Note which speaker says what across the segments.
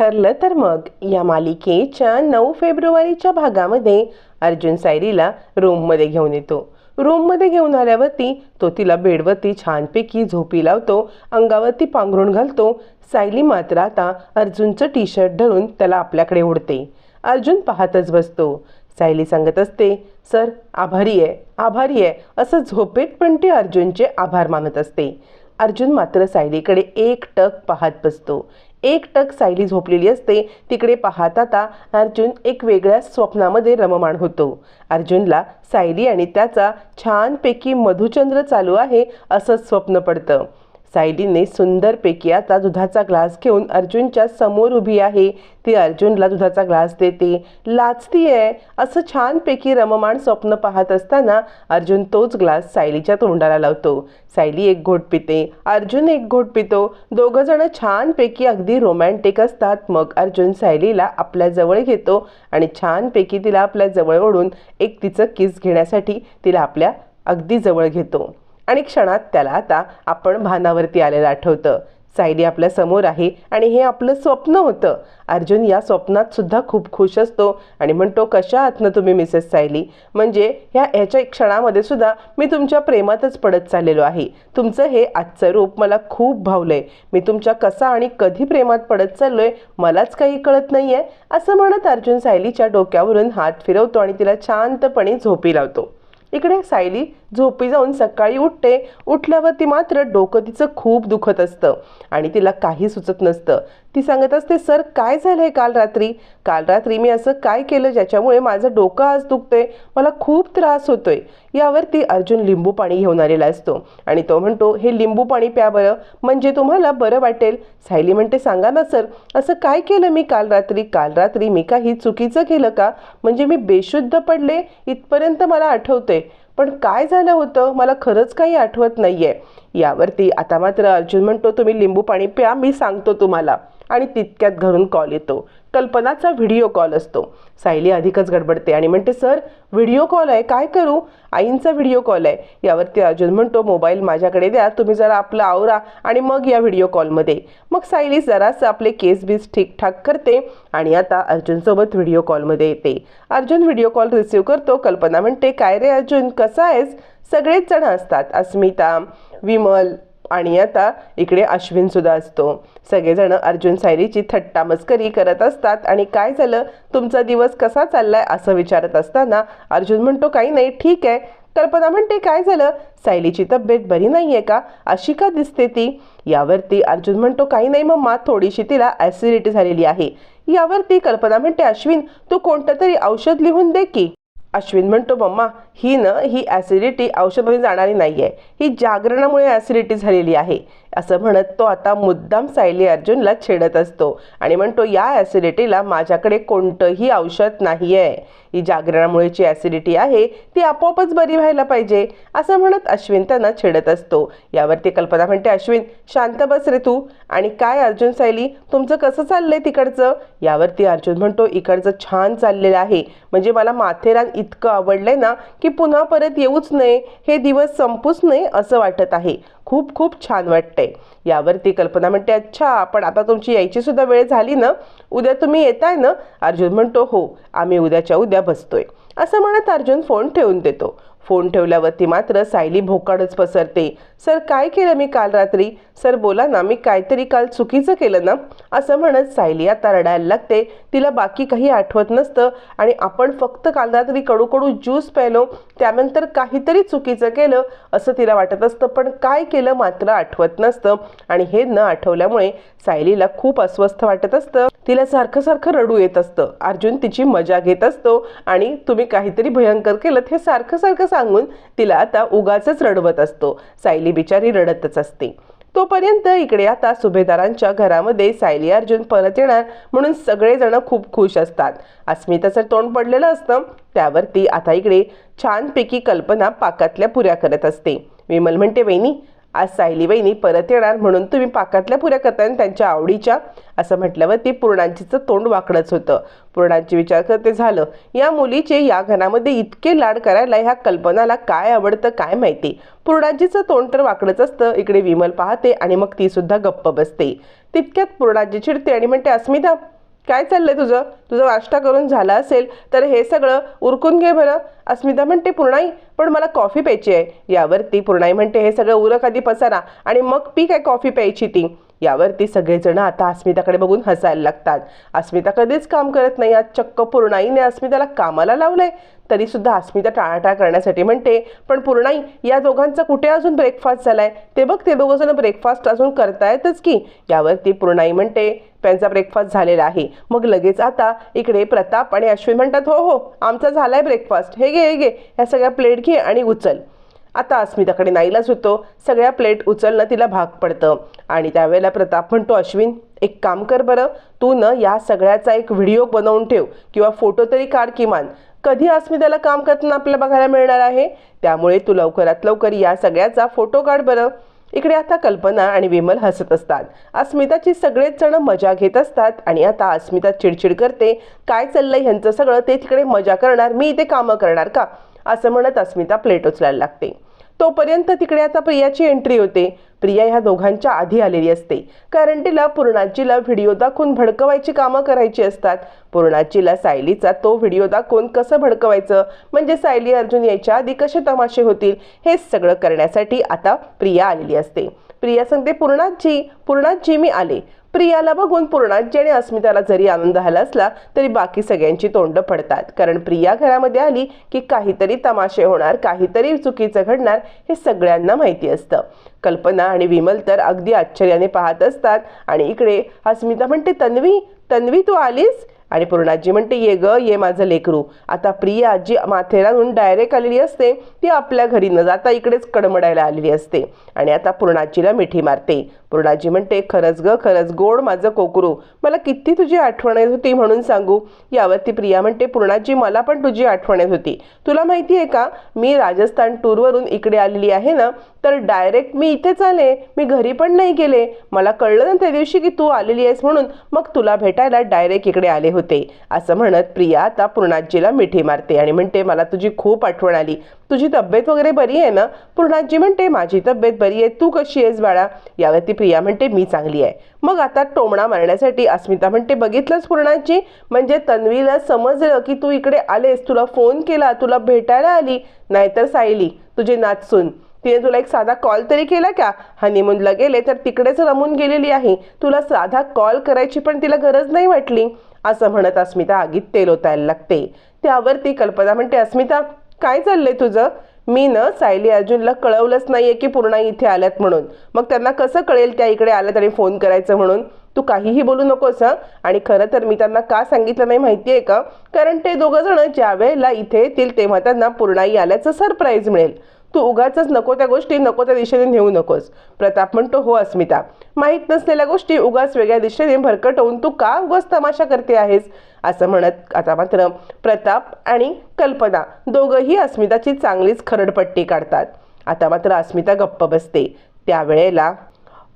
Speaker 1: ठरलं तर मग. या मालिकेच्या नऊ फेब्रुवारीच्या भागामध्ये अर्जुन सायरीला रूममध्ये घेऊन येतो. रूममध्ये घेऊन आल्यावरती तो तिला बेडवरती छानपैकी झोपी लावतो अंगावरती पांघरून घालतो. सायली मात्र आता अर्जुनचं टी शर्ट धरून त्याला आपल्याकडे ओढते. अर्जुन पाहतच बसतो. सायली सांगत असते सर आभारी आहे आभारी आहे. असं झोपेत पण ती अर्जुनचे आभार मानत असते. अर्जुन मात्र सायलीकडे एक टक पाहत बसतो. एक टक सायली झोपलेली असते. तिकडे पाहत आता अर्जुन एक वेगळ्या स्वप्नामध्ये रममाण होतो. अर्जुनला सायली आणि त्याचा छानपैकी मधुचंद्र चालू आहे असं स्वप्न पडतं. सायलीने सुंदरपैकी आता दुधाचा ग्लास घेऊन अर्जुनच्या समोर उभी आहे. ती अर्जुनला दुधाचा ग्लास देते. लाचती आहे. असं छानपैकी रममाण स्वप्न पाहत असताना अर्जुन तोच ग्लास सायलीच्या तोंडाला लावतो. सायली एक घोट पिते. अर्जुन एक घोट पितो. दोघं जण छानपैकी अगदी रोमॅन्टिक असतात. मग अर्जुन सायलीला आपल्या जवळ घेतो आणि छानपैकी तिला आपल्या जवळ ओढून एक तिचं किस घेण्यासाठी तिला आपल्या अगदी जवळ घेतो. आणि क्षणात त्याला आता आपण भानावरती आलेलं आठवतं. सायली आपल्यासमोर आहे आणि हे आपलं स्वप्न होतं. अर्जुन या स्वप्नात सुद्धा खूप खुश असतो आणि म्हणतो कशा आहात ना तुम्ही मिसेस सायली? म्हणजे ह्या ह्याच्या क्षणामध्ये सुद्धा मी तुमच्या प्रेमातच पडत चाललेलो आहे. तुमचं हे आजचं रूप मला खूप भावलं आहे मी तुमच्या कसा आणि कधी प्रेमात पडत चाललो आहे मलाच काही कळत नाही आहे असं म्हणत अर्जुन सायलीच्या डोक्यावरून हात फिरवतो आणि तिला शांतपणे झोपी लावतो. इकडे सायली झोपी जाऊन सकाळी उठते. उठल्यावर ती मात्र डोकं तिचं खूप दुखत असतं आणि तिला काही सुचत नसतं. ती सांगत असते सर काय झालं आहे काल रात्री? काल रात्री मी असं काय केलं ज्याच्यामुळे माझं डोकं आज दुखतंय? मला खूप त्रास होतोय. यावरती अर्जुन लिंबू पाणी घेऊन आलेला असतो आणि तो म्हणतो हे लिंबू पाणी प्या बरं. म्हणजे तुम्हाला बरं वाटेल. सायली म्हणते सांगा ना सर असं काय केलं मी काल रात्री? काल रात्री मी काही चुकीचं केलं का? म्हणजे मी बेशुद्ध पडले? इथपर्यंत मला आठवतंय. पण काय झालं होतं? मला खरंच काही आठवत नाही आहे यावरती आता मात्र अर्जुन म्हणतो तुम्ही लिंबू पाणी प्या मी सांगतो तुम्हाला. आणि तितक्यात घरून कॉल येतो. कल्पनाचा व्हिडिओ कॉल असतो. सायली अधिकच गडबडते आणि म्हणते सर व्हिडिओ कॉल आहे काय करू? आईंचा व्हिडिओ कॉल आहे. यावरती अर्जुन म्हणतो मोबाईल माझ्याकडे द्या तुम्ही जरा आपलं आवरा आणि मग या व्हिडिओ कॉलमध्ये. मग सायली जरासं आपले केस बीस ठीकठाक करते आणि आता अर्जुनसोबत व्हिडिओ कॉलमध्ये येते. अर्जुन व्हिडिओ कॉल रिसिव्ह करतो. कल्पना म्हणते काय रे अर्जुन कसा आहेस? सगळेच जण असतात अस्मिता विमल आणि आता इकडे अश्विनसुद्धा असतो. सगळेजण अर्जुन सायलीची थट्टा मस्करी करत असतात. आणि काय झालं? तुमचा दिवस कसा चाललाय? असं विचारत असताना अर्जुन म्हणतो काही नाही ठीक आहे. कल्पना म्हणते काय झालं? सायलीची तब्येत बरी नाही आहे का? अशी का दिसते ती? यावरती अर्जुन म्हणतो काही नाही मम्मा थोडीशी तिला ॲसिडिटी झालेली आहे. यावरती कल्पना म्हणते अश्विन तू कोणतं तरी औषध लिहून दे की? अश्विन म्हणतो मम्मा ही न ही ॲसिडिटी औषधाने जाणारी नाही आहे ही जागरणामुळे ॲसिडिटी झालेली आहे. असं म्हणत तो आता मुद्दाम सायली अर्जुनला छेडत असतो. आणि म्हणतो या ॲसिडिटीला माझ्याकडे कोणतंही औषध नाही आहे ही जागरणामुळेची ॲसिडिटी आहे ती आपोआपच बरी व्हायला पाहिजे. असं म्हणत अश्विन त्यांना छेडत असतो. यावरती कल्पना म्हणते अश्विन शांत बस रे तू. आणि काय अर्जुन सायली तुमचं कसं चाललंय तिकडचं? यावरती अर्जुन म्हणतो इकडचं छान चाललेलं आहे. म्हणजे मला माथेरान इतकं आवडलंय ना की पुन्हा परत येऊच नये. हे दिवस संपूच नये असं वाटत आहे. खूप खूप छान वाटतंय. यावरती कल्पना म्हणते अच्छा पण आता तुमची यायची सुद्धा वेळ झाली ना? उद्या तुम्ही येताय ना? अर्जुन म्हणतो हो आम्ही उद्याच्या उद्या बसतोय. असं म्हणत अर्जुन फोन ठेवून देतो. फोन ठेवल्यावरती मात्र सायली भोकाडच पसरते. सर काय केलं मी काल रात्री? सर बोला ना मी काहीतरी काल चुकीचं केलं ना? असं म्हणत सायली आता रडायला लागते. तिला बाकी काही आठवत नसतं आणि आपण फक्त काल रात्री कडू कडू ज्यूस प्यायलो त्यानंतर काहीतरी चुकीचं केलं असं तिला वाटत असतं. पण काय केलं मात्र आठवत नसतं आणि हे न आठवल्यामुळे सायलीला खूप अस्वस्थ वाटत असतं. तिला सारखं सारखं रडू येत असतं. अर्जुन तिची मजा घेत असतो आणि तुम्ही काहीतरी भयंकर केलं हे सारखं सारखं सांगून तिला आता उगाच रडवत असतो. सायली बिचारी रडतच असते. तोपर्यंत इकडे आता सुभेदारांच्या घरामध्ये सायली अर्जुन परत येणार म्हणून सगळेजण खूप खुश असतात. अस्मिताचं तोंड पडलेलं असतं. त्यावरती आता इकडे छानपैकी कल्पना पाकातल्या पुऱ्या करत असते. विमल म्हणते वहिनी आज सायली परत येणार म्हणून तुम्ही पाकातल्या पुऱ्या करताना त्यांच्या आवडीच्या. असं म्हटल्यावर ती पूर्णांचीचं तोंड वाकडच होतं. पूर्णांची विचार करते झालं. या मुलीचे या घरामध्ये इतके लाड करायला ह्या कल्पनाला काय आवडतं काय माहिती? पूर्णाजीचं तोंड तर वाकडच असतं. इकडे विमल पाहते आणि मग ती सुद्धा गप्प बसते. तितक्यात पूर्णाजी चिडते आणि म्हणते अस्मिता काय चाललंय तुझं? तुझं नाश्ता करून झाला असेल तर हे सगळं उरकून घे बरं. अस्मिता म्हणते पूर्णाई पण मला कॉफी प्यायची आहे. यावरती पूर्णाई म्हणते हे सगळं उरक आधी पसारा आणि मग पी काय कॉफी प्यायची ती. यावरती सगळेजण आता अस्मिताकडे बघून हसायला लागतात. अस्मिता कधीच काम करत नाही. आज चक्क पूर्णाईने अस्मिताला कामाला लावलंय. तरीसुद्धा अस्मिता टाळाटाळ करण्यासाठी म्हणते पण पूर्णाई या दोघांचा कुठे अजून ब्रेकफास्ट झालाय? ते बघ ते दोघं ब्रेकफास्ट अजून करतायतच की. यावरती पूर्णाई म्हणते त्यांचा ब्रेकफास्ट झालेला आहे. मग लगेच आता इकडे प्रताप आणि अश्विन म्हणतात हो हो आमचा झालाय ब्रेकफास्ट हे घे हे घे. ह्या सगळ्या प्लेट घे आणि उचल. आता अस्मिताकडे नाईलाच होतो. सगळ्या प्लेट उचलणं तिला भाग पडतं. आणि त्यावेळेला प्रताप म्हणतो अश्विन एक काम कर बरं. तू न या सगळ्याचा एक व्हिडिओ बनवून ठेव किंवा फोटो तरी काढ किमान. कधी अस्मिताला काम करताना आपल्याला बघायला मिळणार आहे? त्यामुळे तू लवकरात लवकर या सगळ्याचा फोटो काढ बरं. इकडे आता कल्पना आणि विमल हसत असतात. अस्मिताची सगळेच जण मजा घेत असतात आणि आता अस्मिता चिडचिड करते काय चाललंय ह्यांचं सगळं? ते तिकडे मजा करणार मी इथे कामं करणार का? असं म्हणत अस्मिता प्लेट उचलायला लागते. तोपर्यंत तिकडे आता प्रियाची एंट्री होते. प्रिया ह्या दोघांच्या आधी आलेली असते. कारण तिला पूर्णाजीला व्हिडिओ दाखवून भडकवायची कामं करायची असतात. पूर्णाजीला सायलीचा तो व्हिडिओ दाखवून कसं भडकवायचं? म्हणजे सायली अर्जुन यायच्या आधी कसे तमाशे होतील? हे सगळं करण्यासाठी आता प्रिया आलेली असते. प्रिया सांगते पूर्णाजी पूर्णाजी मी आले. प्रियाला बघून पूर्णाजी आणि अस्मिताला जरी आनंद झाला असला तरी बाकी सगळ्यांची तोंड पडतात. कारण प्रिया घरामध्ये आली की काहीतरी तमाशे होणार काहीतरी चुकीचं घडणार हे सगळ्यांना माहिती असतं. कल्पना आणि विमल तर अगदी आश्चर्याने पाहत असतात. आणि इकडे अस्मिता म्हणते तन्वी तन्वी तू आलीस? आणि पूर्णाजी म्हणते ये ग ये माझं लेकरू. आता प्रिया जी माथेराहून डायरेक्ट आलेली असते. ती आपल्या घरी न जाता इकडेच कडमडायला आलेली असते. आणि आता पूर्णाजीला मिठी मारते. पूर्णाजी म्हणते खरंच ग खरंच गोड माझं कोकरू. मला किती तुझी आठवण येत होती म्हणून सांगू? यावरती प्रिया म्हणते पूर्णाजी मला पण तुझी आठवण येत होती. तुला माहिती आहे का मी राजस्थान टूरवरून इकडे आलेली आहे ना तर डायरेक्ट मी इथेच आले. मी घरी पण नाही गेले. मला कळलं ना त्या दिवशी की तू आलेली आहेस म्हणून मग तुला भेटायला डायरेक्ट इकडे आले होते. असं म्हणत प्रिया आता पूर्णाजीला मिठी मारते आणि म्हणते मला तुझी खूप आठवण आली. तुझी तब्येत वगैरे बरी आहे ना? पूर्णाजी म्हणते माझी तब्येत बरी आहे. तू कशी आहेस बाळा? यावरती प्रिया म्हणते मी चांगली आहे. मग आता टोमणा मारण्यासाठी अस्मिता म्हणते बघितलंच पूर्णाजी म्हणजे तन्वीला समजलं की तू इकडे आलेस. तुला फोन केला. तुला भेटायला आली. नाहीतर सायली तुझे नाचसून तिने तुला एक साधा कॉल तरी केला का? हनीमूनला गेले तर तिकडेच रमून गेलेली आहे. तुला साधा कॉल करायची पण तिला गरज नाही वाटली. असं म्हणत अस्मिता आगीत तेल ओतायला लागते. त्यावर ती कल्पना म्हणते अस्मिता काय चाललंय तुझं? मी न सायली अर्जुनला कळवलंच नाहीये की पूर्ण इथे आल्यात म्हणून. मग त्यांना कसं कळेल त्या इकडे आल्यात आणि फोन करायचं म्हणून? तू काहीही बोलू नकोस हां? आणि खरं तर मी त्यांना का सांगितलं नाही माहिती आहे का? कारण ते दोघं जण ज्या वेळेला इथे येतील तेव्हा त्यांना पूर्णाई आल्याचं सरप्राईज मिळेल. तू उगाच नको त्या गोष्टी नको त्या दिशेने नेऊ नकोस. प्रताप म्हणतो हो अस्मिता. माहीत नसलेल्या गोष्टी उगाच वेगळ्या दिशेने भरकटवून तू का उगाच तमाशा करते आहेस? असं म्हणत आता मात्र प्रताप आणि कल्पना दोघंही अस्मिताची चांगलीच खरडपट्टी काढतात. आता मात्र अस्मिता गप्प बसते. त्यावेळेला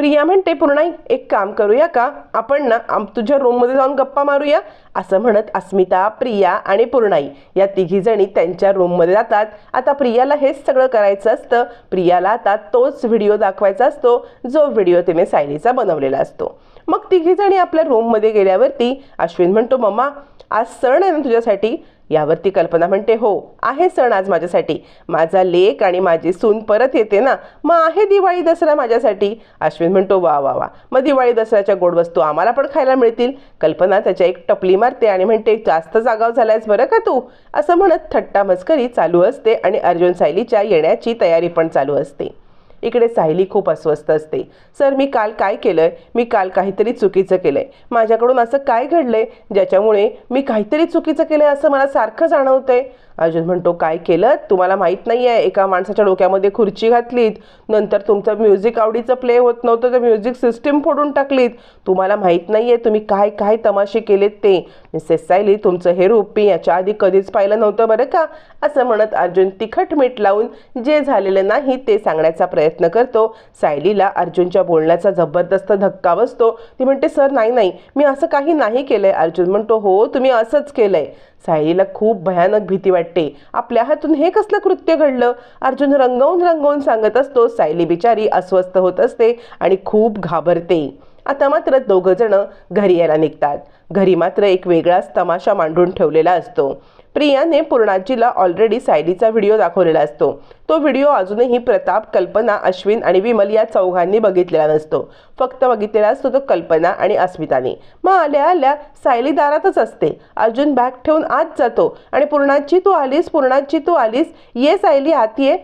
Speaker 1: प्रिया म्हणते पूर्णाई एक काम करूया का? आपण ना आम तुझ्या रूममध्ये जाऊन गप्पा मारूया. असं म्हणत अस्मिता प्रिया आणि पूर्णाई या तिघीजणी त्यांच्या रूममध्ये जातात. आता प्रियाला हेच सगळं करायचं असतं. प्रियाला आता तोच व्हिडिओ दाखवायचा असतो जो व्हिडिओ तिने सायलीचा बनवलेला असतो. मग तिघीजणी आपल्या रूममध्ये गेल्यावरती अश्विन म्हणतो मम्मा आज सण आहे ना तुझ्यासाठी. यावरती कल्पना म्हणते हो आहे सण आज माझ्यासाठी. माझा लेक आणि माझी सून परत येते ना. मग आहे दिवाळी दसरा माझ्यासाठी. अश्विन म्हणतो वा वा वा. मग दिवाळी दसऱ्याच्या गोड वस्तू आम्हाला पण खायला मिळतील. कल्पना त्याच्या एक टपली मारते आणि म्हणते जास्त जागाव झालायस बरं का तू? असं म्हणत थट्टा मस्करी चालू असते आणि अर्जुन सायलीच्या येण्याची तयारी पण चालू असते. इकडे सायली खूप अस्वस्थ असते. सर मी काल काय केलंय? मी काल काहीतरी चुकीचं केलंय. माझ्याकडून असं काय घडलंय? ज्याच्यामुळे मी काहीतरी चुकीचं केलंय असं मला सारखं जाणवतंय. अर्जुन म्हणतो काय केलं? तुम्हाला माहीत नाही आहे एका माणसाच्या डोक्यामध्ये खुर्ची घातलीत नंतर तुमचं म्युझिक आवडीचं प्ले होत नव्हतं तर म्युझिक सिस्टीम फोडून टाकलीत. तुम्हाला माहीत नाही आहे तुम्ही काय काय तमाशे केलेत ते. मिसेस सायली तुमचं हे रूप मी याच्या आधी कधीच पाहिलं नव्हतं बरं का? असं म्हणत अर्जुन तिखट मीठ लावून जे झालेलं नाही ते सांगण्याचा प्रयत्न करतो. सायलीला अर्जुनच्या बोलण्याचा जबरदस्त धक्का बसतो. ती म्हणते सर नाही नाही. मी असं काही नाही केलं आहे अर्जुन म्हणतो हो तुम्ही असंच केलं आहे सायलीला खूप भयानक भीती वाटते. आपल्या हातून हे कसलं कृत्य घडलं? अर्जुन रंगवून रंगवून सांगत असतो सायली बिचारी अस्वस्थ होत असते आणि खूप घाबरते. आता मात्र दोघं जण घरी यायला निघतात. घरी मात्र एक वेगळाच तमाशा मांडून ठेवलेला असतो. प्रियाने पूर्णाजीला ऑलरेडी सायलीचा व्हिडिओ दाखवलेला असतो. तो व्हिडिओ अजूनही प्रताप कल्पना अश्विन आणि विमल या चौघांनी बघितलेला नसतो. फक्त बघितलेला असतो तो कल्पना आणि अस्मिताने. मग आल्या आल्या सायली दारातच असते. अर्जुन बॅग ठेवून आत जातो आणि पूर्णाजी तू आलीस? पूर्णाजी तू आलीस? ये सायली आत ये.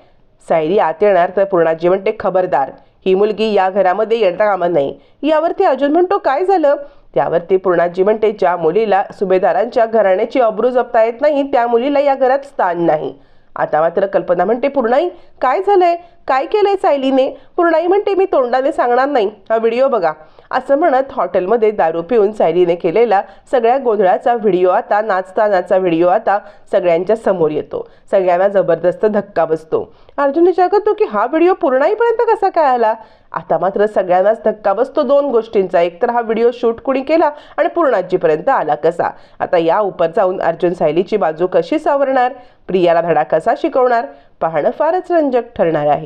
Speaker 1: सायली आत येणार तर पूर्णाजी म्हणते खबरदार. ही मुलगी या घरामध्ये येता कामा नाही. यावरती अर्जुन म्हणतो काय झालं? त्यावरती पूर्णाजी म्हणते ज्या मुलीला सुभेदारांच्या घराण्याची अब्रू जपता येत नाही त्या मुलीला या घरात स्थान नाही. आता मात्र कल्पना म्हणते पूर्णाई काय झालंय? काय केलंय सायलीने? पूर्णाई म्हणते मी तोंडाने सांगणार नाही. हा व्हिडिओ बघा. असं म्हणत हॉटेलमध्ये दारू पिऊन सायलीने केलेला सगळ्या गोंधळाचा व्हिडिओ आता नाचतानाचा व्हिडिओ आता सगळ्यांच्या समोर येतो. सगळ्यांना जबरदस्त धक्का बसतो. अर्जुन विचारतो की हा व्हिडिओ पूर्णाईपर्यंत कसा काय आला? आता मात्र सगळ्यांनाच धक्का बसतो दोन गोष्टींचा. एक तर हा व्हिडिओ शूट कुणी केला आणि पूर्णाजीपर्यंत आला कसा? आता या उपर जाऊन अर्जुन सायलीची बाजू कशी सावरणार? प्रियाला धडा कसा शिकवणार? पाहणं फारच रंजक ठरणार आहे.